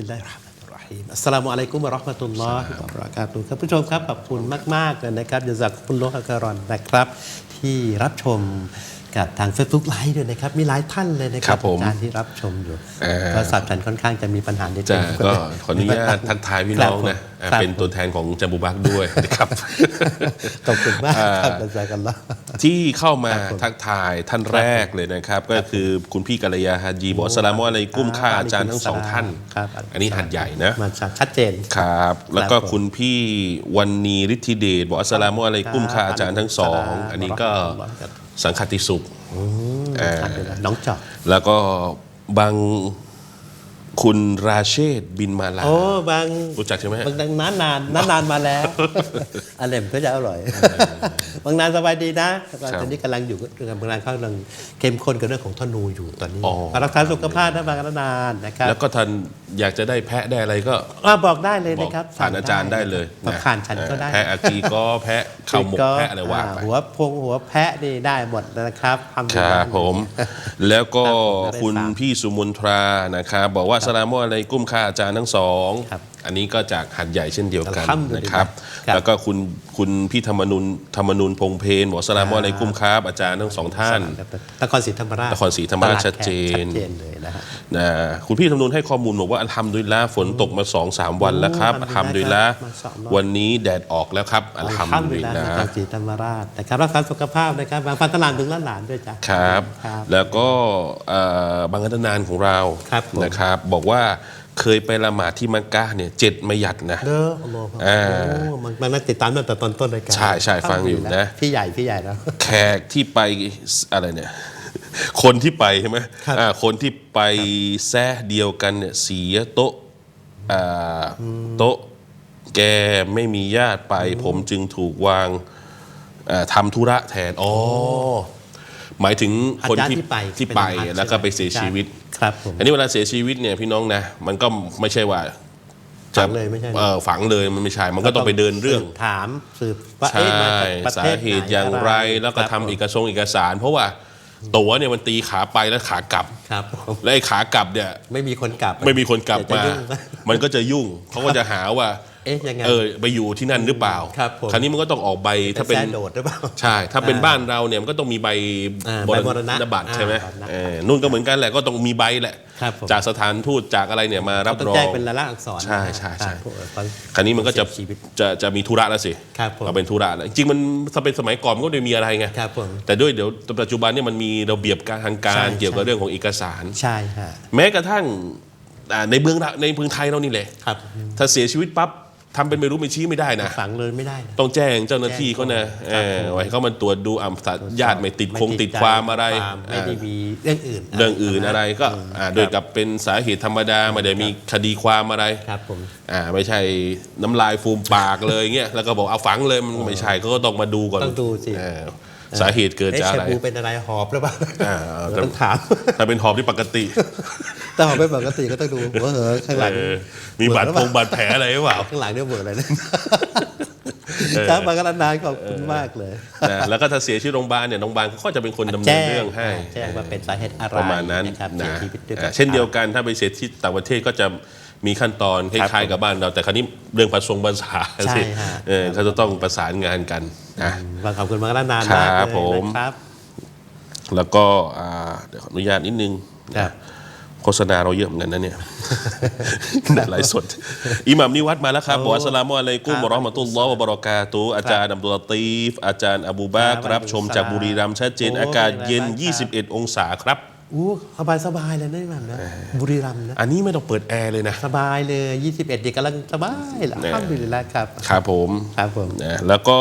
ลิลลาฮิรเราะห์มานิรเราะฮีมอัสสลามุอะลัยกุมวะเราะห์มะตุลลอฮิวะบะเราะกาตุฮ์ครับผู้ชมครับขอบคุณมากๆเลยนะครับยาซักคุณโลฮะการอนนะครับ ที่รับชมกับทาง Facebook ไลฟ์ด้วยนะครับ มีหลายท่านเลยนะคครัรับบผมอาจารย์ที่รับชมอยู่เอ่อโทรศัพท์ฉันค่อนข้างจะมีปัญหานิดนึจะงก็ขออนุญาตทักทายพี่น้องนะอ่าครับ เป็นตัวแทนของจัมบูบักด้วยนะครับขอบคุณมากครับยาซักันละที่เข้ามาครับผมทักทายท่านแรกเลยนะครับ ก็คือคุณพี่กัลยาฮาจีบอกอัสสลามุอะลัยกุมค่าอาจารย์ทั้งสองท่านครับอันนี้หัดใหญ่นะมาชัดเจนครับ แล้วก็ครับผมคุณพี่วันนีฤทธิเดชบอกอัสสลามุอะลัยกุมค่าอาจารย์ทั้งสองครับอันนี้ก็ครับสังคติสุขอ่าน้องจอกแล้วก็บาง คุณราเชษบินมาลา โอ้บางรู้จักใช่ไหมฮะ บางนานนานนานนานมาแล้ว อันเล่มก็จะอร่อย บางนานสบายดีนะตอนนี้กำลังอยู่กำลังเข้ากำลังเข้มข้นกับเรื่องของธนูอยู่ตอนนี้อ๋อ รักษาสุขภาพนะบางนานนะครับแล้วก็ท่านอยากจะได้แพะได้อะไรก็อ่าบอกได้เลยบอกนะครับผ่านอาจารย์ได้เลยบอกผ่านฉันก็ได้ แพะอากีก็แพะข้าวหมกแพะอะไรว่าไป หัวพงหัวแพะนี่ได้หมดนะครับทำ ครับผม แล้วก็ครับผมคุณได้ฟัง พี่สุมนทรานะครับบอกว่าสลามอะไรกุ้มค่าอาจารย์ทั้งสองครับ อันนี้ก็จากหัดใหญ่เช่นเดียวกันอัลฮัมดุลิลลาห์นะครับ ครับแล้วก็คุณคุณพี่ธรรมนุนธรรมนุนพงเพนบอกสลามอะไรกุ้มครับอาจารย์ทั้งสองท่าน นครศรีธรรมราชนครศรีธรรมราชชัดเจนชัดเจนเลยนะฮะ นะคุณพี่ธรรมนุนให้ข้อมูลบอกว่าอัลฮัมดุลิลละฝนตกมาสองสามวันแล้วครับโอ้อัลฮัมดุลิลละมาสองรอบวันนี้แดดออกแล้วครับอัลฮัมดุลิลอัลละฮัมดุลิลลาห์นครศรีธรรมราชนะครับรักษาสุขภาพนะครับบางพัฒนานถึงล้านหลานด้วยจ้ะครับ ครับ แล้วก็เอ่อบางอันนานของเราครับผม นะครับ บอกว่า เคยไปละหมาดที่มักกะห์เนี่ยเจ็ดมาหยัดนะเด้ออัลลอฮฺอ่าโอ้มันมันน่าติดตามตั้งแต่ตอนต้นรายการใช่ใช่ฟังอยู่นะพี่ใหญ่พี่ใหญ่แล้วแขกที่ไปอะไรเนี่ยคนที่ไปใช่ไหมครับอ่าคนที่ไปแซ่เดียวกันเนี่ยเสียโต๊ะอ่าโต๊ะแกไม่มีญาติไป ผมจึงถูกวางอ่าทำธุระแทนอ๋อ หมายถึงคนที่ที่ไปที่ไปเป็นฮัจญ์แล้วก็ไปใช่ไหมเสียชีวิต ครับผม อันนี้เวลาเสียชีวิตเนี่ยพี่น้องนะมันก็ไม่ใช่ว่าฝังเลยไม่ใช่นะ เออฝังเลยมันไม่ใช่มันก็ต้องไปเดินเรื่อง สืบถามสืบว่าใช่เอ๊ะมาจากประสาเทศเหตุอย่างไรแล้วก็ทำเอกสงค์เอกสาร เพราะว่าตั๋วเนี่ยมันตีขาไปแล้วขากลับ ครับผมและไอ้ขากลับเนี่ยไม่มีคนกลับไม่มีคนกลับเดี๋ยวมาจะยุ่ง มันก็จะยุ่งเขาก็จะหาว่า เอ๊ะยังไง เออไปอยู่ที่นั่นหรือเปล่าครับผม คราวนี้มันก็ต้องออกใบถ้าเป็นแซนโดดหรือเปล่า ใช่ ถ้าเป็นบ้านเราเนี่ยมันก็ต้องมีใบอ่าบใบมรณะณบัตรใช่ไหมอ่าบรณะเออนู่นก็เหมือนกันแหละก็ต้องมีใบแหละ ครับผมจากสถานทูตจากอะไรเนี่ยมารับต้องรอแจ้งง เป็นลายลักษณ์อักษรใช่ใช่ใช่ครับผมตอนคราวนี้มันก็จะเสียชีวิตจะจะมีธุระแล้วสิครับผมเอาเป็นธุระแล้วจริงๆมันถ้าเป็นสมัยก่อนมันก็ไม่มีอะไรไงครับผม แต่ด้วยเดี๋ยวปัจจุบันเนี่ยมันมีระเบียบการทางการ ใช่ เกี่ยวกับใช่เรื่องของเอกสาร ใช่ฮะแม้กระทั่งอ่าในเมืองเราในเมืองไทยเรานี่แหละ ครับ ถ้าเสียชีวิตปั๊บ ทำเป็นไม่รู้ไม่ชี้ไม่ได้นะ ฝังเลยไม่ได้นะ ต้องแจ้งเจ้าหน้าที่เขานะเออไว้เขามันตรวจดูอ่ำญาติไม่ติดคงติดความอะไรไม่ได้มีเรื่องอื่น เรื่องอื่นอะไรก็อ่าโดยกับเป็นสาเหตุธรรมดาไม่ได้มีคดีความอะไรครับผมอ่าไม่ใช่น้ำลายฟูมปากเลยเงี้ยแล้วก็บอกเอาฝังเลยมันไม่ใช่เขาก็ต้องมาดูก่อนต้องดูสิเออ สาเหตุเกิดเอ๊ะจากแชอะไรบูเป็นอะไรหอบหรือเปล่าอ่าต้องถามถ้าเป็นหอบที่ปกติแต่หอบไม่ปกติก็ต้องดูหัวเหอะข้างหลังเออมีบาดพงบาดแผลอะไรหรือเปล่าข้างหลังเนี่ยเบิดอะไรนะครับมากรนานขอบคุณมากเลยนะแล้วก็ถ้าเสียชีวิตโรงพยาบาลเนี่ยโรงพยาบาลเขาก็จะเป็นคนดำเนิแจ้นงเรื่องให้แจ้งว่าเป็นสาเหตุอะไรประมาณนั้นนะครับเสียนะชีวิตด้วยอ่าเช่นเดียวกันถ้าไปเสียที่ต่างประเทศก็จะมีขั้นตอนคล้ายๆกับบ้านเรา แต่คราวนี้เรื่องภาษาภาษาใช่สิฮะเออเขาจะต้องประสานงานกัน นะว่าขอบคุณมากรนานครัมากบเลยผมนะครับ แล้วก็อ่าเดี๋ยวขออนุญาตนิดนึงครับโฆษณาเราเยอะเหมือนกันนะเนี่ยไลฟ์สด อิหมัมนิวัตมาแล้วครับบอกว่าอัสสลามุอะลัยกุมวะเราะห์มะตุลลอฮ์วะบะเราะกาตุฮ์อาจารย์อับดุลลาตีฟ อาจารย์อบูบากครับรับชมจากบุรีรัมย์ชัดเจนโอ้อากาศเย็นเป็นไรครับ21 องศาครับอู้สบายสบายๆเลยนะแบบนะบุรีรัมย์นะ อันนี้ไม่ต้องเปิดแอร์เลยนะ สบายเลย 21เด็กกำลังสบายแหละแน่ข้ามไปเลยแล้วครับ ครับผม ครับผมนะแล้วก็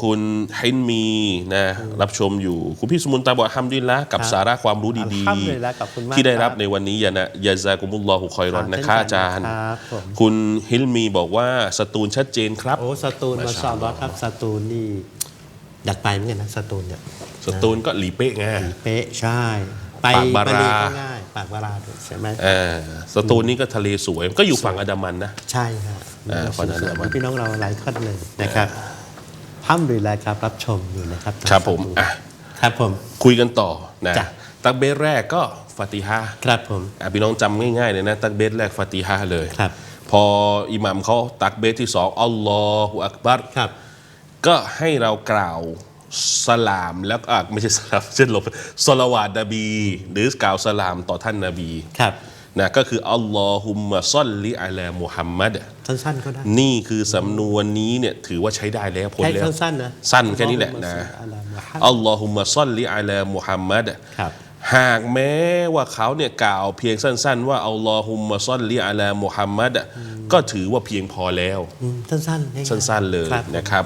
คุณฮินมีนะรับชมอยู่ คุณพี่สมุนตาบอกฮัมดุลิลละกับครับสาระความรู้ดีอัลฮัมดุลิลละห์ขอบคุณมากที่ได้รับครับในวันนี้ยานะยาซากุมุลลอฮุคอยรอนนะเช่คะกัอาจารย์ครับผมคุณฮิลมีบอกว่าสตูลชัดเจนครับ โอ้สตูลมาสอบแล้วครับสตูลนี่อยากไปเหมือนกันนะสตูลเนี่ยสตูลก็หลีเป๊ะไงเป๊ะใช่ ไปปากบาราลีก็ง่ายปากบาราด้วยใช่ไหมเออสตูลนี่ก็ทะเลสวย ก็อยู่ฝั่งอันดามันนะ ใช่ครับอ่าฝั่งนั้นแหละมันพี่น้องเราหลายท่านเลยนะครับ ห้ามดูแลครับรับชมอยู่นะครับครับผมอะครับผมคุยกันต่อนะจ้ะตักเบสแรกก็ฟาติฮะห์ครับผมอะพี่น้องจำง่ายๆเลยนะตักเบสแรกฟาติฮะห์เลยครับ พออิหมัมเขาตักเบสที่สองอัลลอฮฺอักบัรครับ ก็ให้เรากล่าวสลามแล้วก็อะไม่ใช่สลามเช่นลบสลาวาดนบี หรือกล่าวสลามต่อท่านนบีครับ นะก็คืออัลลอฮุมมะซอลลิอะลามุฮัมมัดสั้นๆก็ได้ นี่คือสำนวนนี้เนี่ยถือว่าใช้ได้แล้วพ้นแค่แล้วสั้นๆนะสั้นแค่นี้แหละนะอัลลอฮุมมะศ็อลลิอะลามุฮัมมัดอัลลอฮุมมะซอลลิอะลามุฮัมมัดครับหากแม้ว่าเขาเนี่ยกล่าวเพียงสั้น ๆ ว่าอัลลอฮุมมะซอลลิอะลามุฮัมมัดก็ถือว่าเพียงพอแล้วอืมสั้นๆง่ายๆสั้นๆเลยครับนะครับ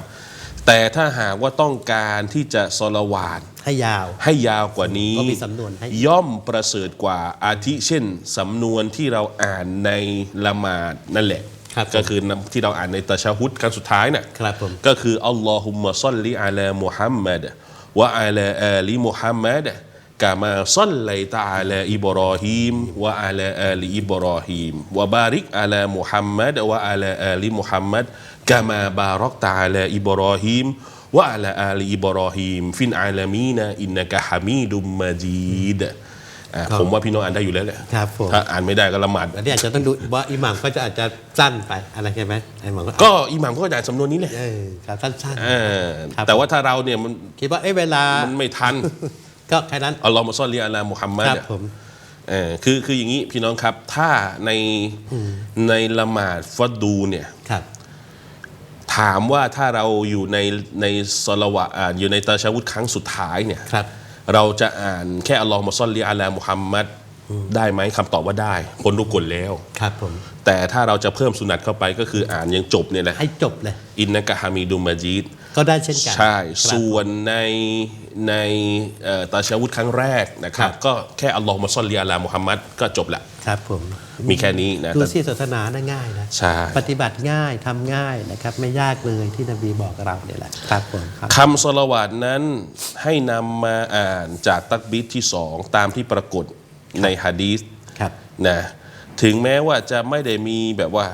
แต่ถ้าหากว่าต้องการที่จะสละวาดให้ยาว ให้ยาวกว่านี้ก็มีสำนวนให้ ย่อมประเสริฐกว่าอาทิเช่นสำนวนที่เราอ่านในละหมาดนั่นแหละ ครับผม ก็คือนำที่เราอ่านในตะชะฮุดครั้งสุดท้ายน่ะ ครับผม ก็คืออัลลอฮุมมะซัลลิอะลามุฮัมมัดวะอะลาอาลีมุฮัมมัด กามาซัลไลตะอะลาอิบรอฮีมวะอะลาอาลีอิบรอฮีมวะบาริกอะลามุฮัมมัดวะอะลาอาลีมุฮัมมัดกามาบารักตะอะลาอิบรอฮีมวะอะลาอาลีอิบรอฮีมฟินอาลามีนะอินนะกะฮามีดุมมาจีดอะผมว่าพี่น้องอ่านได้อยู่แล้วแหละครับผมถ้าอ่านไม่ได้ก็ละหมาดอันนี้อาจจะต้องดูว่าอิหม่ามก็จะอาจจะสั้นไปอะไรใช่ไหมไอ้หม่ามก็ก็อิหม่ามก็จะอ่านสำนวนนี้แหละเออครับสั้นเออครับแต่ว่าถ้าเราเนี่ยมันๆคิดว่าเอ้เวลามันไม่ทัน ก็แค่นั้นอัลลอฮ์มะซอลลีอะลามุฮัมมัดครับอะผมเออคือคืออย่างนี้พี่น้องครับ ถ้าในในละหมาดฟัดดูเนี่ยครับ ถามว่าถ้าเราอยู่ในในสละวะอ่านอยู่ในตาชาวุธครั้งสุดท้ายเนี่ยครับ เราจะอ่านแค่อัลลอฮ์มะซอลลีอะลามุฮัมมัดได้ไหมคำตอบว่าได้พ้นทุกคนแล้วครับผมแต่ถ้าเราจะเพิ่มสุนัตเข้าไปก็คืออ่านยังจบเนี่ยแหละให้จบเลยอินนะกะฮามีดุมมาจีด ก็ได้เช่นกัน ใช่ ครับ ส่วนในในเอ่อตาชาวุธครั้งแรกนะครับครับก็แค่อัลลอฮ์มะซอลลีอะลามุฮัมมัดก็จบละ ครับผมมีแค่นี้นะดูแต่สิศาสนาน่าง่ายนะใช่ ปฏิบัติง่ายทำง่ายนะครับ ไม่ยากเลยที่นบีบอกกับเราเนี่ยแหละครับผมครับ คำสลาวาดนั้นให้นำมาอ่านจากตักบิดที่สองตามที่ปรากฏในฮะดีษครับ นะถึงแม้ว่าจะไม่ได้มีแบบว่า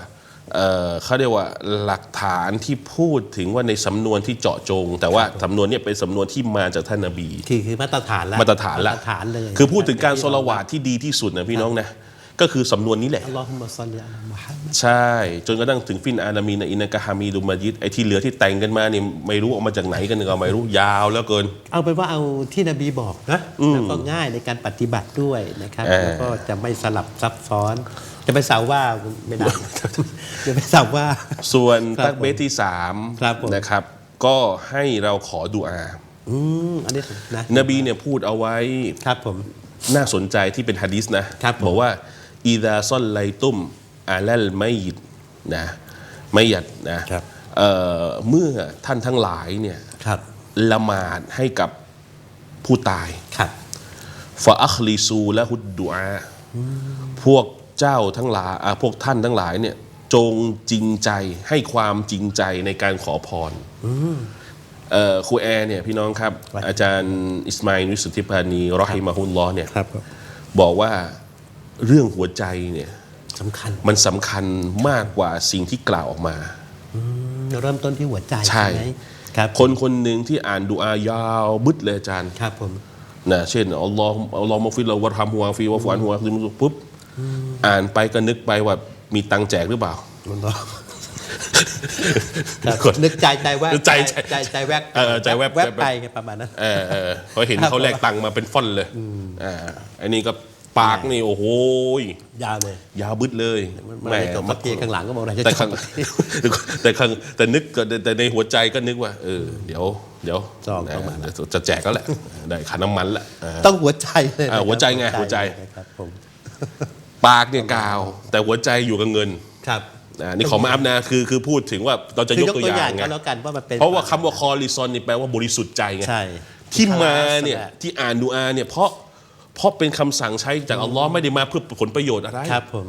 เอ่อเขาเรียกว่าหลักฐานที่พูดถึงว่าในสำนวนที่เจาะจง แต่ว่าสำนวนเนี้เป็นสำนวนที่มาจากท่านนบีคือคือมาตรฐานละมาตรฐานละมาตรฐานเลยคือพูดถึงการสลาวาดที่ดีที่สุดนะพี่น้องนะก็คือสำนวนนี้แหละอัลลอฮุมะซอลลิอะลามุฮัมมัดใช่ จนกระทั่งถึงฟินอานามีนะอินนะกะฮามีดุมายิดไอ้ที่เหลือที่แต่งกันมานี่ไม่รู้เออกมาจากไหนกันก็ไม่รู้ยาวแล้วเกิน เอาเป็นว่าเอาที่นบีบอกนะแล้วก็ง่ายในการปฏิบัติด้วยนะครับเออแล้วก็จะไม่สลับซับซ้อน จะไปสาวว่าไม่ได้จะไปสาวว่า ส่วนครับตักเบสที่สามครับผมนะครับ ก็ให้เราขอดุอาอืมอันนี้นะนบีเนี่ยพูดเอาไว้ครับผมน่าสนใจที่เป็นฮะดิษนะครับผมบอกว่าอีดาซอลไลตุมอาลัลไม่ยิดนะไม่หยัดนะครับเอ่อเมื่อท่านทั้งหลายเนี่ยครับละหมาดให้กับผู้ตายครับฟาอัคลิซูและฮุดดุอาพวก เจ้าทั้งหลายอะพวกท่านทั้งหลายเนี่ยจงจริงใจให้ความจริงใจในการขอพรเอ่อครูแอร์เนี่ยพี่น้องครับครับอาจารย์อิสมาอิลวิสุทธิพานีรอฮิมาฮุลลอฮ์เนี่ยครับผมบอกว่าเรื่องหัวใจเนี่ยสำคัญมันสำคัญมากกว่าสิ่งที่กล่าวออกมาเริ่มต้นที่หัวใจใช่ไหมครับคนคนหนึ่งที่อ่านดูอายาวบึดเลยอาจารย์ครับผมนะเช่นอัลลอฮ์อัลลอฮ์มาฟิลเราวะทำหัวฟีวะฟันหัวปุ๊บ อ่านไปก็นึกไปว่ามีตังค์แจกหรือเปล่ามันบอกครับนึกใจใจแวบใจใจใจใจแวบเออใจแวบแวบแวบไปไงประมาณนั้นเออเออพอเห็นเขาแลกตังค์มาเป็นฟ่อนเลยอ่าอันนี้ก็ปากนี่โอ้โหยยาวเลย ยาวบึดเลยมันไม่จบสักทีข้างหลังก็บอกอะไรจะแต่จข้างบแต่ข้างแต่นึกก็แต่ในหัวใจก็นึกว่าเออเดี๋ยวเดี๋ยวจองเข้ามาแล้วเดี๋ยวจะแจกแล้วแหละได้ค่าน้ำมันละอ่าต้องหัวใจเลยอ่านะครับหัวใจไงหัวใจนะครับผม ปากเนี่ยกาว แต่หัวใจอยู่กับเงินครับ อ่านี่ขอมาอัพนะคือคือพูดถึงว่าเราจะคืยอกยกตัวตัวออย่าย่างงไงก็แล้วกันว่ามันเป็นเพราะว่าคำว่าคอลิซอนนี่แปลว่าบริสุทธิ์ใจไง ใช่ที่มาเนี่ยใช่ที่อ่านดูอาเนี่ยเพราะเพราะเป็นคำสั่งใช้จากอัลลอฮ์ไม่ได้มาเพื่อผลประโยชน์อะไรครับผม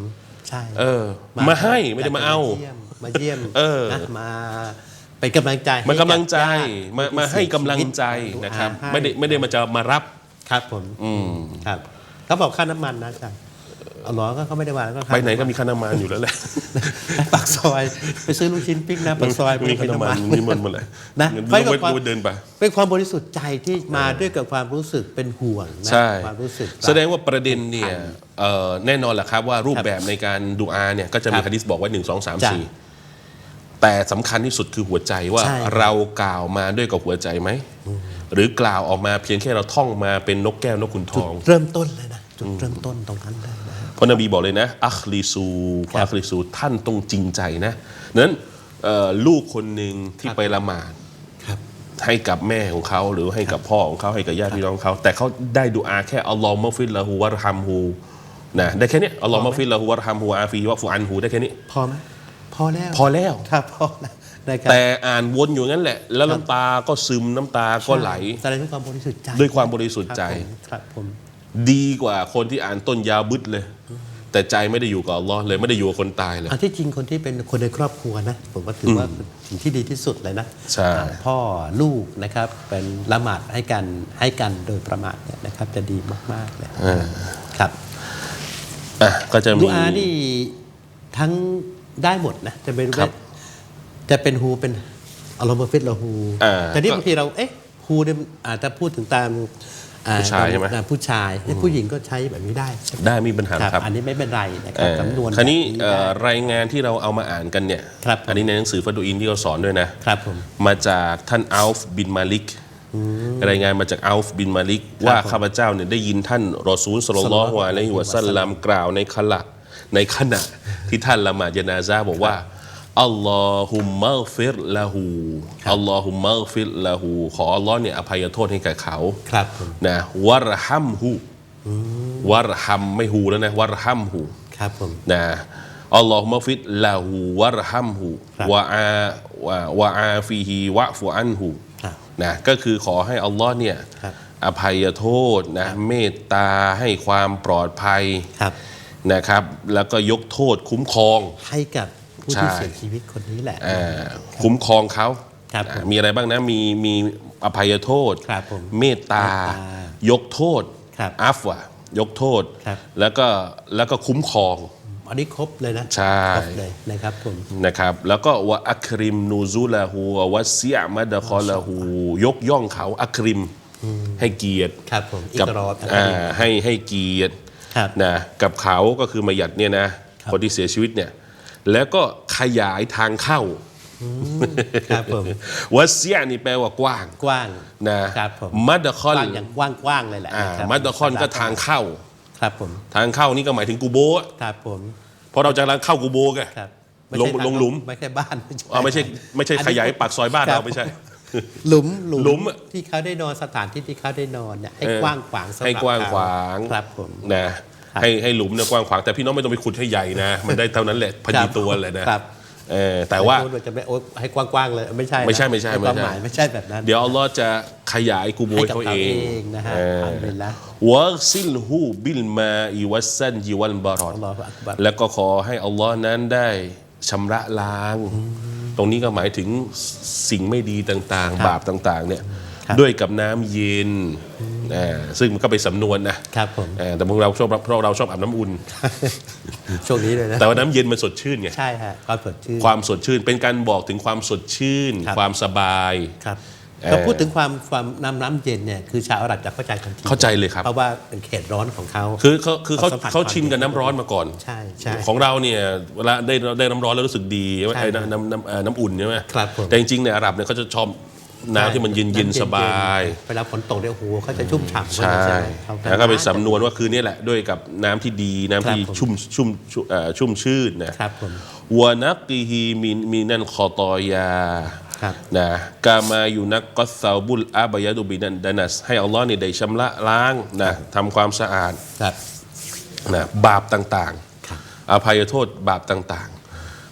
ใช่ เออ มาให้ไม่ได้มาเอายี่ยมาเยี่ยมเออ นะมาเป็นกำลังใจมันกำลังใจห้กับญติมามาให้กำลังใจผู้เสียชีวิตนะครับให้ไม่ได้ไม่ได้มาจะมารับ ครับผมอืมครับเขาบอกค่าน้ำมันนะอาจารย์ อัลลอฮ์ก็เขาไม่ได้ว่าก็ไปไหนก็มีค่าน้ำมันอยู่แล้วแหละไปปากซอย ไปซื้อลูกชิ้นปิ้งนะปากซอยมีค่าน้ำมันมีมันหมดเลยนะเงินไปกับเว้นความเว้นเดินไปเป็นความบริสุทธิ์ใจที่มาด้วยกับความรู้สึกเป็นห่วงนะใช่ความรู้สึก แสดงว่าประเด็นเนี่ยเอ่อแน่นอนแหละครับว่ารูปแบบในการดูอาเนี่ยก็จะมีครับฮะดิษบอกไว้หนึ่งสองสามจ้ะสี่แต่สำคัญที่สุดคือหัวใจว่าใช่เรากล่าวมาด้วยกับหัวใจไหม หรือกล่าวออกมาเพียงแค่เราท่องมาเป็นนกแก้วนกขุนทอง เริ่มต้นเลยนะจุดเริ่มต้นตรงนั้นเลยนะเพ ราะนบีบอกเลยนะ อัคลีซูครับอัคลีซูท่านต้องจริงใจนะนั้นเอ่อลูกคนหนึ่งที่ครับไปละหมาดครับให้กับแม่ของเขาหรือให้กับพ่อของเขาให้กับญาติพี่น้องเขา แต่เขาได้ดูอาแค่อัลลอฮ์มะฟิรละฮูวะรฮัมฮูนะได้แค่นี้อัลลอฮ์มะฟิรละฮูวะรฮัมฮูอาฟีวะฟูอันฮูได้แค่นี้พอไหมพอแล้ว พอแล้วครับพอแล้วนะครับแต่อ่านวนอยู่งั้นแหละ แล้วน้ำตาก็ซึมน้ำตาก็ไหลแสดงถึงความบริสุทธิ์ใจด้วยความบริสุทธิ์ใจครับผม ดีกว่าคนที่อ่านต้นยาวบึดเลย แต่ใจไม่ได้อยู่กับอัลลอฮ์เลยไม่ได้อยู่กับคนตายเลย อันที่จริงคนที่เป็นคนในครอบครัวนะผมว่าถือว่าเป็นสิ่งที่ดีที่สุดเลยนะใช่อ่าพ่อลูกนะครับเป็นละหมาดให้กันให้กันโดยประมาทเนี่ยนะครับ จะดีมากๆเลยครับอะก็จะมีดูอานี่ทั้งได้หมดนะจะเป็นครับจะเป็นฮูเป็นอัลลอฮฺฟิตละฮูอ่าแต่นี่ก็บางทีเราเอ๊ะฮูเนี่ยอาจจะพูดถึงตามอ่ ผู้ชายใช่ไหมอ่ผู้ชายให้ผู้หญิงก็ใช้แบบนี้ได้ ได้มีปัญหาครับครับอันนี้ไม่เป็นไรนะคเอ่รับอจำนวนคราวนี้แบบเอ่อได้รายงานที่เราเอามาอ่านกันเนี่ยครับอันนี้ในหนังสือฟัดูอินที่เขาสอนด้วยนะครับผมมาจากท่านอัลฟบินมาลิกรายงานมาจากอัลฟบินมาลิก ว่าผมข้าพเจ้าเนี่ยได้ยินท่านรอซูลสลลัลลอฮุอะลัยฮิวะซัลลัมกล่าวในขณะในขณะที่ท่านละหมาดยานาซาบอกว่า อัลลอฮุมมัลฟิรละหูอัลลอฮุมมัลฟิรละหูขออัลลอฮ์เนี่ยอภัยโทษให้แก่เขาครับผมนะวะรฮัมหูวะรฮัมไม่หูแล้วนะวะรฮัมหูครับผมนะอัลลอฮุมะฟิดละหูวะรฮัมหูครับวะอาวะวะอาฟีฮีวะฟุอันหูครับนะก็คือขอให้อัลลอฮ์เนี่ยครับอภัยโทษนะเมตตาให้ความปลอดภัยครับนะครับ แล้วก็ยกโทษคุ้มครองให้กับ ผู้ที่ใช่ เสียชีวิตคนนี้แหละอ่าคุ้มครองเขาครับอ่าผมมีอะไรบ้างนะ มีมีอภัยโทษ ครับผมเมตตา เมตตายกโทษครับอัฟวะยกโทษ ครับ แล้วก็แล้วก็คุ้มครอง อันนี้ครบเลยนะใช่ ครบเลยนะครับผม นะครับ แล้วก็วะอัคริมนูซูละหูวะเสียมัดะคอละหูยกย่องเขาอัคริมให้เกียรติครับผมอิกับกรอบอ่าให้ให้เกียรติครับนะกับเขาก็คือมาหยัดเนี่ยนะครับ คนที่เสียชีวิตเนี่ย แล้วก็ขยายทางเข้าครับผมวะเสียนี่แปลว่ากว้างกว้างนะครับผมมัดะคกอนว้างอย่างกว้างกว้างๆเลยแหละอ่านะครับมัดะคอนก็ทางเข้า ครับผมทางเข้านี่ก็หมายถึงกูโบะครับผมเพราะเราจะเข้ากูโบะไงครับลงไม่ใช่ลงหลุมไม่ใช่บ้านอ๋อไม่ใช่ไม่ใช่อันขนี้ยายปากซอยบ้านครัเราบไม่ใช่หลุมหลุมอะที่เขาได้นอนสถานที่ที่เขาได้นอนเนี่ยให้เออกว้างขวางสำหรับให้กว้างขวางเขครับผมนะ ให้ให้หลุมเนี่ยกว้างขวางแต่พี่น้องไม่ต้องไปขุดให้ใหญ่นะ มันได้เท่านั้นแหละพอดีตัวเลยนะครับเออแต่ว่าไม่พูดจะไม่โอ๊ยให้กว้างๆเลยไม่ใช่นะไม่ใช่ไม่ใช่ห้ความไม่ใช่หมายไม่ใช่แบบนั้น เดี๋ยวอัลลอฮ์จะขยายกูโบให้ยกับเขาเขาเอเองงนะฮะเอออัลฮัมดุลิลละวะซิลฮูบิลมาอิวัสซันยิวัลบารอดอัลลอฮฺอักบัรแล้วก็ขอให้อัลลอฮ์นั้นได้ชำระล้าง ตรงนี้ก็หมายถึงสิ่งไม่ดีต่างครับๆบาปต่าง ๆ เนี่ยครับ ด้วยกับน้ำเย็นอ่าซึ่งมันก็เป็นสำนวนนะครับผมอ่าแต่พวกเราชอบเพราะเราชอบอาบน้ำอุ่นช่วงนี้เลยนะแต่ว่าน้ำเย็นมันสดชื่นไงใช่ฮะความสดชื่นความสดชื่นเป็นการบอกถึงความสดชื่นครับความสบายครับเอ่อก็พูดถึงความความน้ำน้ำเย็นเนี่ยคือชาวอาหรับจะเข้าใจทันทีเข้าใจเลยครับเพราะว่าเป็นเขตร้อนของเขาคือเขาคือเขาเขาสัมผัสเขาชินกับน้ำร้อนมาก่อนใช่ใช่ของเราเนี่ยเวลาได้ได้น้ำร้อนแล้วรู้สึกดีใช่ไอ้น้ำน้ำน้ำเอ่อน้ำอุ่นใช่ไหมครับผมแต่จริงๆเนี่ยอาหรับเนี่ยเขาจะชอบ น้ำที่มันเย็นเย็นๆสบายเวลาฝนตกเนี่ยโอ้โหเขาจะชุ่มฉ่ำใช่เขาแล้วก็เป็นสำนวนว่าคือเนี่ยแหละด้วยกับน้ำที่ดีน้ำที่ครับผมชุ่มชุ่มชุ่มเอ่อชุ่มชื่นนะครับผมวานักกีฮีมินมินันคอตอยาครับนะกามาอยู่นักก็ซาบุลอาบายาดุบินันดานัส ให้อัลลอฮ์เนี่ยได้ชำระล้างนะทำความสะอาดครับนะบาปต่างครับๆอภัยโทษบาปต่างๆ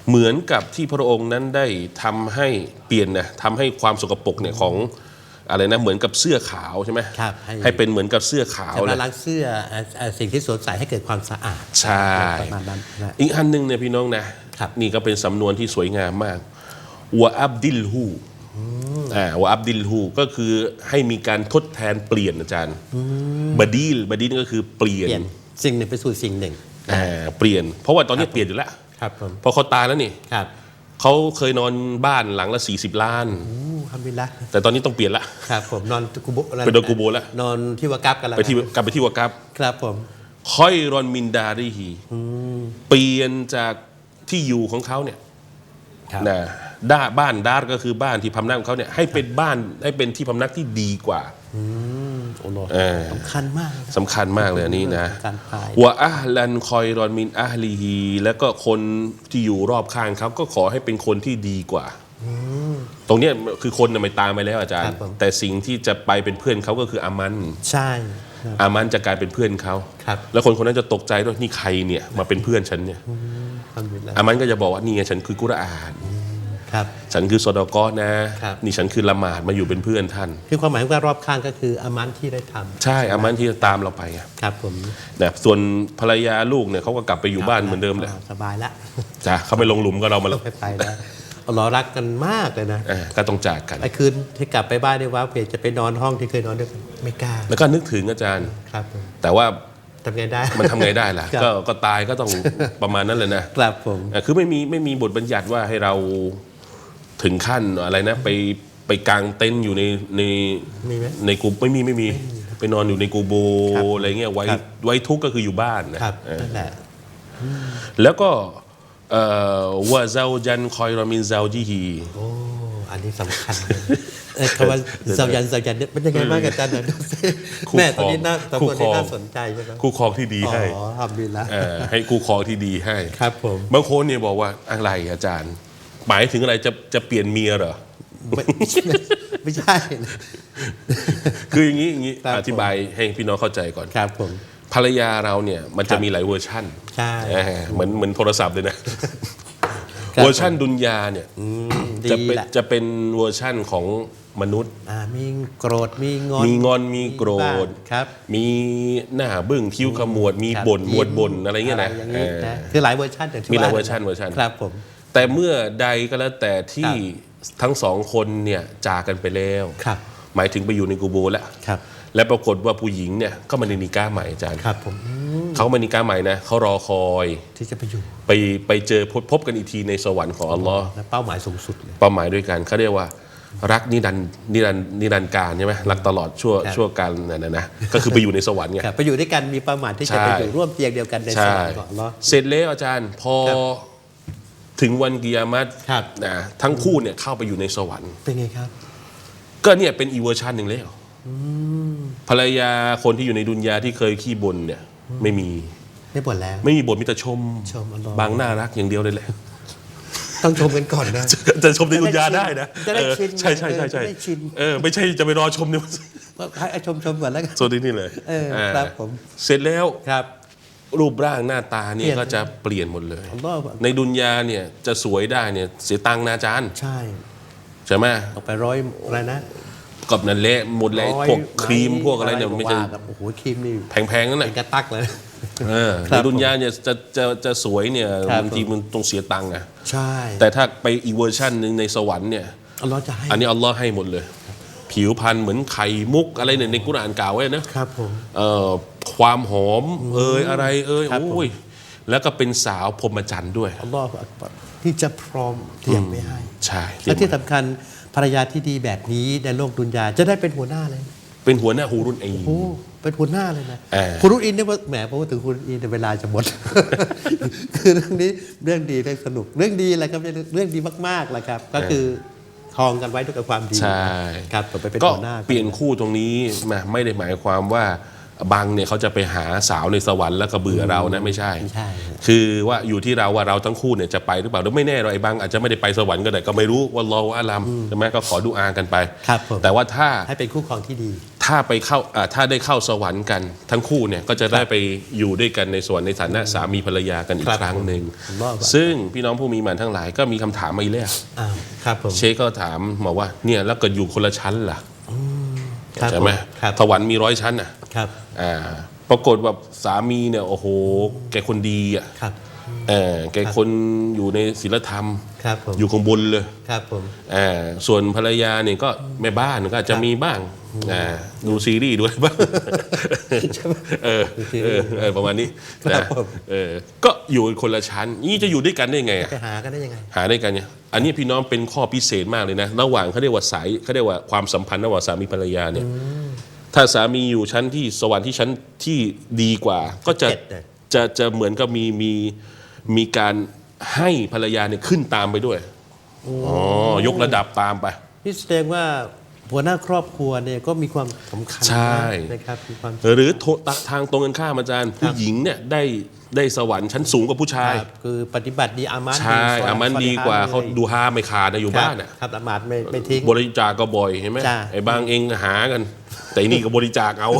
เหมือนกับที่พระองค์นั้นได้ทำให้เปลี่ยนนะทำให้ความสกปรกเนี่ยของอะไรนะเหมือนกับเสื้อขาวใช่ไหมครับให้ให้เป็นเหมือนกับเสื้อขาวชำเลระยล้างเสื้อเอ่อเอ่อสิ่งที่สวมใส่ให้เกิดความสะอาดใช่ประมาณนั้นนะอีกอันหนึ่งเนี่ยพี่น้องนะครับนี่ก็เป็นสำนวนที่สวยงามมากวะอับดิลฮูอ่าวะอับดิลฮูก็คือให้มีการทดแทนเปลี่ยนอาจารย์บดีลบดีลก็คือเปลี่ยเปลี่ยนนสิ่งหนึ่งไปสู่สิ่งหนึ่งอ่าเปลี่ยน เพราะว่าตอนนี้เปลี่ยนอยู่แล้ว ครับผมเพราะเขาตายแล้วนี่ครับเขาเคยนอนบ้านหลังละ 40 ล้านอู้ทำดีละแต่ตอนนี้ต้องเปลี่ยนละครับผมนอนกุโบอะไรไปโดนกุโบแล้วนอนที่วากับกันแล้วไปที่กลับไปที่วากับครับผมค่อยรอนมินดาริฮีเปลี่ยนจากที่อยู่ของเขาเนี่ยครับนะด้าบ้านดาร์ก็คือบ้านที่พำนักของเขาเนี่ยให้เป็นบ้านให้เป็นที่พำนักที่ดีกว่าโอ้โหเออ สำคัญมากนะครับสำคัญมากเลยอันนี้นะการพายวะอัลลันคอยรอนมินอัลลีฮีแล้วก็คนที่อยู่รอบข้างเขาก็ขอให้เป็นคนที่ดีกว่าตรงเนี้ยคือคนน่ะไม่ตามไปแล้วอาจารครัย์บผมแต่สิ่งที่จะไปเป็นเพื่อนเขาก็คืออามันใช่ครับอามันจะกลายเป็นเพื่อนเขาครับแล้วคนคนนั้นจะตกใจด้วยนี่ใครเนี่ยมาเป็นเพื่อนฉันเนี่ยทำดีละอามันก็จะบอกว่านี่ไงฉันคือกุรอาน ครับ ฉันคือซอดอกอนะครับ นี่ฉันคือละหมาดมาอยู่เป็นเพื่อนท่าน คือความหมายว่ารอบข้างก็คืออามันที่ได้ทำใช่อามันที่จะตามเราไปอะครับผมนะส่วนภรรยาลูกเนี่ยเขาก็กลับไปอยู่บ้านเหมือนเดิมแหละอ่าสบายละจ้ะเขาไม่ลงหลุมกับเรามาแล้วไปไปแล้วเอาล้อรักกันมากเลยนะอ่าก็ต้องจากกัน ไอ้คืนที่กลับไปบ้านเนี่ยว่าเพจจะไปนอนห้องที่เคยนอนด้วยกันไม่กล้าแล้วก็นึกถึงอาจารย์ ครับผมแต่ว่าทำไงได้ มันทำไงได้ล่ะ ครับ ก็ก็ตายก็ต้องประมาณนั้นเลยนะ ครับผม อะคือไม่มีไม่มีบทบัญญัติว่าให้เรา ถึงขั้นอะไรนะ ไปไปกางเต็นท์อยู่ในในมีไหม ในกูไม่มีไม่มี ไปนอนอยู่ในกูโบครับอะไรเงี้ยไว้ครับ ไว้ทุกข์ก็คืออยู่บ้านนะ ครับเออนั่นแหละ แล้วก็เอ่อว่าเจ้าจันคอยรามินเจ้าจีฮี โอ้ อันนี้สำคัญเลยเออคำว่าเสายันเสายันเนี่ยเป็นยังไงบ้างอาจารย์เนี่ยดูสิคู่แม่คตรออนงนี้น่าตอนคู่นี้ครองน่าสนใจใช่ไหมคู่ครองที่ดีอ๋ให้อทำดีละเออให้คู่ครองที่ดีให้ ครับผม บางคนเนี่ยบอกว่าอะไรอาจารย์ หมายถึงอะไรจะจะเปลี่ยนเมียเหรอ ไม่ไม่ใช่นะคืออย่างนี้อย่างนี้ครับผม อธิบายให้พี่น้องเข้าใจก่อน ครับผม ภรรยาเราเนี่ยมันครัจะบมีหลายเวอร์ชั่นใช่ เออเหมือนเหมือนโทรศัพท์เลยนะ ครับเวอร์ชั่นดุนยาเนี่ยอืมจะดีเป็นแหละจะเป็นเวอร์ชั่นของมนุษย์ อ่ามีโกรธมีงอนมีงอนมีโกรธบ้าครับ มีหน้าบึ้งคิ้วขมวด มีครับบ่นยิ้มวดบ่นอะไรเงี้ยนะอย่างนี้เออ นะคือหลายเวอร์ชันอย่างที่มีหลายว่เวอร์ชันเวอร์ชัน ครับผม แต่เมื่อใดก็แล้วแต่ที่ครัทั้งสองคนเนี่ยจากกันไปแล้วครับ หมายถึงไปอยู่ในกูโบแล้วครับ และปรากฏว่าผู้หญิงเนี่ยก็มาในนิก้าใหม่อาจารย์ครับผมอืมเขามานิก้าใหม่นะเขารอคอยที่จะไปอยู่ไปไปเจอพบพบกันอีกทีในสวรรค์ของอัลลอฮ์และเป้าหมายสูงสุดเลยเป้าหมายด้วยกันเขาเรียกว่ารักนิรันดร์นิรันดร์นิรันดร์การใช่ไหมรักตลอดชั่วครับชั่วการนั่นนะนะก็คือไปอยู่ในสวรรค์ไงครับไปอยู่ด้วยกันมีเป้าหมายที่จะใช่ไปอยู่ร่วมเตียงเดียวกันในสใช่วรรค์ของอัลเลาะห์เสร็จแล้วอาจารย์พอครับ ถึงวันกิยามัตครับ นะทั้งคู่เนี่ยเข้าไปอยู่ในสวรรค์ เป็นไงครับ ก็เนี่ยเป็นอีเวอร์ชันหนึ่งแล้วภรรยาคนที่อยู่ในดุนยาที่เคยขี้บ่นเนี่ย ไม่มีไม่บ่นแล้ว ไม่มีบ่นมีแต่ชม ชมอัลลอฮ์ บางน่ารักอย่างเดียวเลยแหละ ต้องชมกันก่อนนะ จะชมในดุนยาได้นะจะได้เออชินใช่ใช่ใช่ใช่จะได้ชิน เออไม่ใช่จะไปรอชมเนี่ยว่าให้ชมชมก่อนแล้วกันโซนนี้เลยเออครับผม เสร็จแล้วครับ รูปร่างหน้าตาเนี่เปลี่ยยน ก็จะเปลี่ยนหมดเลย อัลเลาะห์ในดุนยาเนี่ยจะสวยได้เนี่ยเสียตังค์นะอาจารย์ใช่ใช่ไหมออกไปร้อยอะไรนะกับนั่นแหละหมดเลยร้อยพวกครีมพวกอะไรเนี่ยไม่ใช่ว่ากับโอ้โหครีมนี่แพงๆนั่นแหเป็ละ นกระตักเลย เออครัในบดุนยาเนี่ยจะจะจะสวยเนี่ยครับ บางทีมันต้องเสียตังค์อะใช่แต่ถ้าไปอีกเวอร์ชันหนึ่งในสวรรค์เนี่ย อัลเลาะห์จะให้อันนี้อัลลอฮ์ให้หมดเลย ผิวพรรณเหมือนไข่มุกอะไรเนี่ยในกุรอานกล่าวไว้นะครับผมเอ่อความหอมเอ่ยอะไรเอ่ยครับผม โอ้ยแล้วก็เป็นสาวพรหมจรรย์ด้วย อัลลอฮฺอักบัรที่จะพร้อมเตรียมไว้ให้ใช่และที่สำคัญภรรยาที่ดีแบบนี้ในโลกดุนยาจะได้เป็นหัวหน้าเลย เป็นหัวหน้าฮูรุนไอโอ้เป็นหัวหน้าเลยนะเออ คุณรุ่นอินเนี่ยว่าแหมพอพูดถึงคุณรุ่นอินเนี่ยเวลาจะหมด คือเรื่องนี้เรื่องดีเรื่องสนุกเรื่องดีแหละครับเรื่องดีมากๆแหละครับ ก็คือ ครองกันไว้ด้วยกับความดีใช่ ครับต่อไปเป็นก็หัวหน้า เปลี่ยนคู่ตรงนี้มาไม่ได้หมายความว่าบางเนี่ยเขาจะไปหาสาวในสวรรค์แล้วก็เบื่อเรานะไม่ใช่ ไม่ใช่ คือว่าอยู่ที่เราว่าเราทั้งคู่เนี่ยจะไปหรือเปล่าหรือไม่แน่เราไอ้บางอาจจะไม่ได้ไปสวรรค์ก็ได้ก็ไม่รู้ว่าเราอาลัมใช่ไหมก็ขอดูอากันไป ครับผม แต่ว่าถ้า ให้เป็นคู่ครองที่ดี ถ้าไปเข้าอ่าถ้าได้เข้าสวรรค์กันทั้งคู่เนี่ยก็จะได้ไปอยู่ด้วยกันในสวรรค์ในฐานะสามีภรรยากันอีครักบครั้งหนึ่งผมว่าแบบซึ่งพี่น้องผู้มีหมันทั้งหลายก็มีคำถามมาอีกแล้วอ้าวครับผมเชคก็ถามมาว่าเนี่ยแล้วเกิดอยู่คนละชั้นล่ะครับใช่ไหมครับสวรรค์มีร้อยชั้นอะครับอ่าปรากฏว่าสามีเนี่ยโอ้โห แกคนดีอะครับ เออแกคนอยู่ในศีลธรรม ครับผมอยู่ข้างบนเลยครับผมอ่าส่วนภรรยาเนี่ยก็แม่บ้านก็อาจจะมีบ้างอ่าดูซีรีส์ด้วยบ้างเออเออเออประมาณนี้ครันะบผม เออก็อยู่คนละชั้นนี่จะอยู่ด้วยกันได้ไงอะไปหากันได้ยังไง หาได้กันเนี่ย อันนี้พี่น้องเป็นข้อพิเศษมากเลยนะ ระหว่างเขาเรียกว่าสายเขาเรียกว่าความสัมพันธ์ระหว่างสามีภรรยาเนี่ย ถ้าสามีอยู่ชั้นที่สวรรค์ที่ชั้นที่ดีกว่า ก็จะเจ็ดเลย จะจะเหมือนกับมีมี มีการให้ภรรยาเนี่ยขึ้นตามไปด้วยอ๋อยกระดับตามไป นี่แสดงว่า หัวหน้าครอบครัวเนี่ยก็มีความสำคัญใช่มากนะครับมีความหรือโททางตรงกันข้ามอาจารย์ ผู้หญิงเนี่ยได้ได้สวรรค์ชั้นสูงกว่าผู้ชาย ครับคือปฏิบัติดีอามันใช่ดีอามันดีกว่าลยเขาดูฮาไม่ขาดนะอยู่ครับบ้านอะ ครับละหมาดไม่ไม่ทิ้ง บริจาคก็บ่อยเห็นไหมจ้ะ ไอ้บางเองหากัน แต่อันนี่ก็บริจาคเอา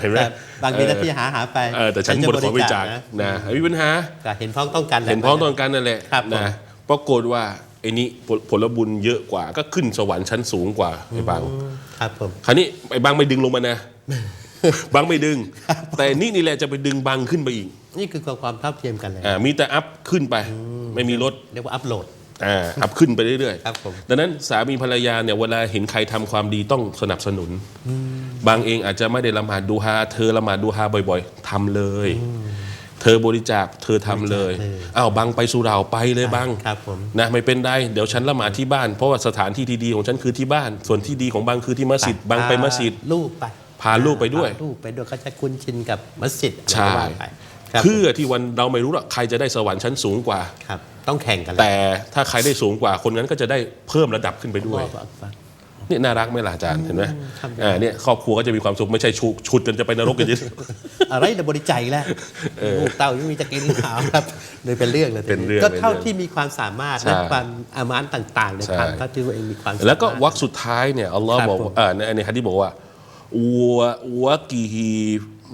เห็นไหมแต่บางทีหน้าที่หาหาไปเออแต่ฉันจะบริขอบริจาคนะนะไม่มีปัญหา ก็เห็นพ้องต้องกันเห็นพ้องต้องกันนั่นแหละครับผม นะปรากฏว่า ไอ้นี้ผลผลบุญเยอะกว่า ก็ขึ้นสวรรค์ชั้นสูงกว่าไอ้บาง ครับผม คราวนี้ไอ้บางไม่ดึงลงมานะ บางไม่ดึง แต่นี่นี่แหละจะไปดึงบางขึ้นไปอีกนี่คือความเท่าเทียมกันเลยอ่ามีแต่อัพขึ้นไป ไม่มีลดเรียกว่าอัพโหลดอ่าอัพขึ้นไปเรื่อยครับผมดังนั้นสามีภรรยาเนี่ยเวลาเห็นใครทำความดีต้องสนับสนุน บางเองอาจจะไม่ได้ละหมาดดูฮาเธอละหมาดดูฮาบ่อย ๆทำเลย เธอบริจาคเธอทำเลยบริจาคเลยอ้าวบางไปสุเหราไปเลยบางครับผมนะไม่เป็นไรเดี๋ยวฉันละหมาดที่บ้าน เพราะว่าสถานที่ที่ดีของฉันคือที่บ้าน ส่วนที่ดีของบางคือที่มัสยิดบางไปมัสยิดพาลูกไปพาลูกไปด้วยพาลูกไปด้วยเขาจะคุ้นชินกับมัสยิดอะไรใช่ก็ว่าไปครับเพื่อที่วันเราไม่รู้หรอกใครจะได้สวรรค์ชั้นสูงกว่าครับ ต้องแข่งกันแต่ถ้าใครได้สูงกว่าคนนั้นก็จะได้เพิ่มระดับขึ้นไปด้วย ว่าว่านี่น่ารักไหมล่ะอาจารย์เห็นไหมครับอ่าเนี่ยครอบครัวก็จะมีความสุขไม่ใช่ชุกชุดกันจะไปนรกกันเยอะอะไรจะบริจาคอีกแล้วลูกเต้ายังมีจะกินขาวครับเลยเป็นเรื่องเลยเป็นเรื่องก็เท่าเป็นเรื่องที่มีความสามารถใช่และความอามานต่างๆในใช่ความเท่าที่ตัวเองมีความสามารถแล้วก็วรรคสุดท้ายเนี่ยอัลลอฮ์ครับบอกผมว่าอ่าในในฮะดีษบอกว่าวัววัวกีฮี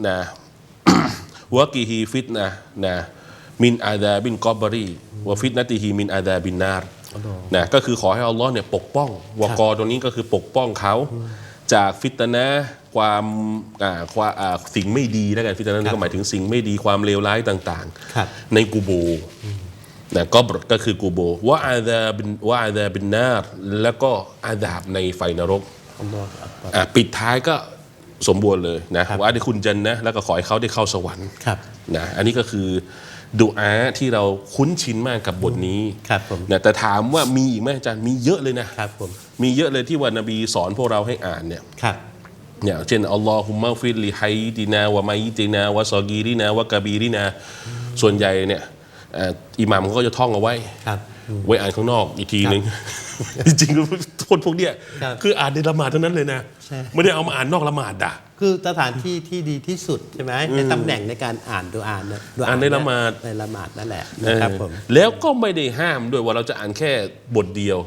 นะวัวกีฮีฟิตนะนะมินอาดาบินกอบรีวะฟิตนะติฮีมินอาดาบินนาร นะก็คือขอให้อัลลอฮ์เนี่ยปกป้องวกอตรงนี้ก็คือปกป้องเขา จากฟิตนะห์ความอ่าความอ่าสิ่งไม่ดีแล้วกันฟิตนะห์นี่ก็หมายถึงสิ่งไม่ดีความเลวร้ายต่างครับๆในกูโบนะก็บรก็คือกูโบว่าอาดาบินว่าอาดาบินนาร์แล้วก็อาดาบในไฟนรกอัลลอฮฺอักบัรอะปิดท้ายก็สมบูรณ์เลยนะครับว่าได้คุณจันนะแล้วก็ขอให้เขาได้เข้าสวรรค์ครับนะอันนี้ก็คือ ดุอาที่เราคุ้นชินมากกับบทนี้ครับผมนะแต่ถามว่ามีอีกไหมอาจารย์มีเยอะเลยนะครับผมมีเยอะเลยที่ว่านบีสอนพวกเราให้อ่านเนี่ยครับเนี่ยเช่นอัลลอฮุมะฟิรลิไฮดินาวะไมตินาวะซอกีรินาวะกะบีรินา ส่วนใหญ่เนี่ยเอ่ออิหมัมเขาก็จะท่องเอาไว้ครับไว้อ่านข้างนอกอีกทีหนึ่ง จริงๆคนพวกเนี้ยครับคืออ่านในละหมาดเท่านั้นเลยนะใช่ ไม่ได้เอามาอ่านนอกละหมาดด่ะ คือสถานที่ที่ดีที่สุดใช่ไหมในตำแหน่งในการอ่านดูอ่านนะดูอ่านในละหมาด ในละหมาดนั่นแหละนะครับผมเออแล้วก็ไม่ได้ห้ามด้วยว่าเราจะอ่านแค่บทเดียว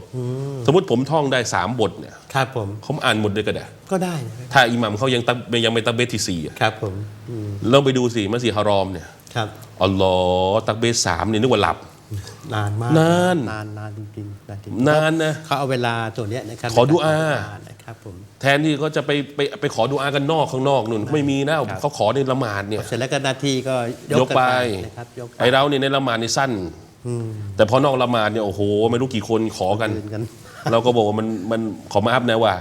สมมติผมท่องได้สามบทเนี่ยครับผมผมอ่านหมดเลยก็ได้ ก็ได้นะถ้าอิหมัมเขายังตักยังไม่ตักเบสที่สี่อะครับผมอืมลองไปดูสิมัสยิดฮารอมเนี่ยครับ อัลลอฮ์ตักเบสสามเนี่ยนึกว่าหลับ นานมากนานนานนานจริงๆนานจริงนานนะเขาเอาเวลาตัวเนี้ยนะครับขอดุอานะครับผมแทนที่เขาจะไปไปไปขอดูอากันนอกข้างนอกนู่นไม่มีนะครับเขาขอในละหมาดเนี่ยเสร็จแล้วก็หนาทีก็ยยกกกันไปไปนะครับยกไปไอเราเนี่ยในละหมาดนี่สั้นแต่พอนอกละหมาดเนี่ยโอ้โห ไม่รู้กี่คนขอกันยืนกัน เราก็บอกว่ามันมันขอมาอัพนะว่า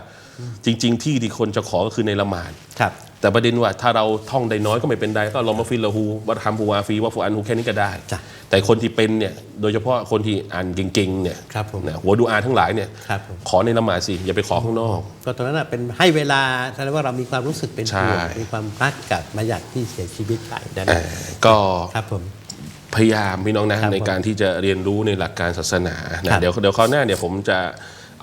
จริง ๆ ที่ที่คนจะขอก็คือในละหมาดครับ แต่ประเด็นว่าถ้าเราท่องได้น้อยก็ไม่เป็นไรก็ลองมาฟิลละฮูวัดฮัมฮูวาฟีว่าฟูอันฮูแค่นี้ก็ได้จ้ะแต่คนที่เป็นเนี่ยโดยเฉพาะคนที่อ่านเก่งๆเนี่ยครับผมนะหัวดูอาทั้งหลายเนี่ยครับผมขอในละหมาดสิ อย่าไปขอข้างนอกก็ตรงนั้นนะเป็นให้เวลาแสดงว่าเรามีความรู้สึกเป็นใช่ห่วงมีความรักกับมาอยากที่เสียชีวิตไปนั่นเอ่อก็ครับผมพยายามพี่น้องนะครับในผมการที่จะเรียนรู้ในหลักการศาสนาครันะบเดี๋ยวเดี๋ยวคราวหน้าเนี่ยผมจะ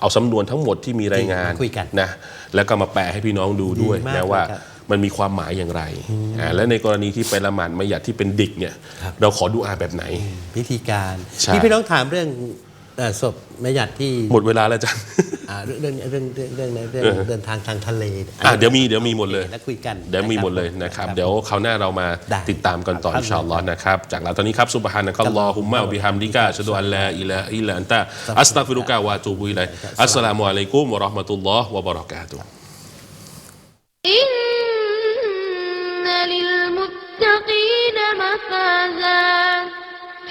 เอาสำนวนทั้งหมดที่มีรายงานคุยกันนะแล้วก็มาแปลให้พี่น้องดูด้วยดีมากนะว่าเลยครับ มันมีความหมายอย่างไรอ่าและในกรณีที่ไปละหมาดไม่อยากที่เป็นเด็กเนี่ยครับเราขอดูอาแบบไหนวิธีการใช่ที่พี่น้องถามเรื่องเอ่อศพแม่หยัดที่หมดเวลาแล้วจ้ะอ่าเรื่องเรื่องเรื่องเรื่องเรื่องเรื่องเออเดินทางทางทะเลอะเดี๋ยวมีเดี๋ยวมีหมดเลยแล้วคุยกันเดี๋ยวมีหมดเลยนะครับเดี๋ยวคราวหน้าเรามาได้ติดตามกันต่อครับอินชาอัลลอฮ์นะครับจากเราตอนนี้ครับซุบฮานะกัลลอฮุมมะบิฮัมดิกะชะดุอัลลาอิลาฮะอิลลัลอันตะอัสตัฆฟิรุกะวะอะตูบุอิลัยอัสสลามุอะลัยกุมวะเราะห์มะตุลลอฮ์วะบะเราะกาตุฮ์ مفازا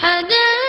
حدائق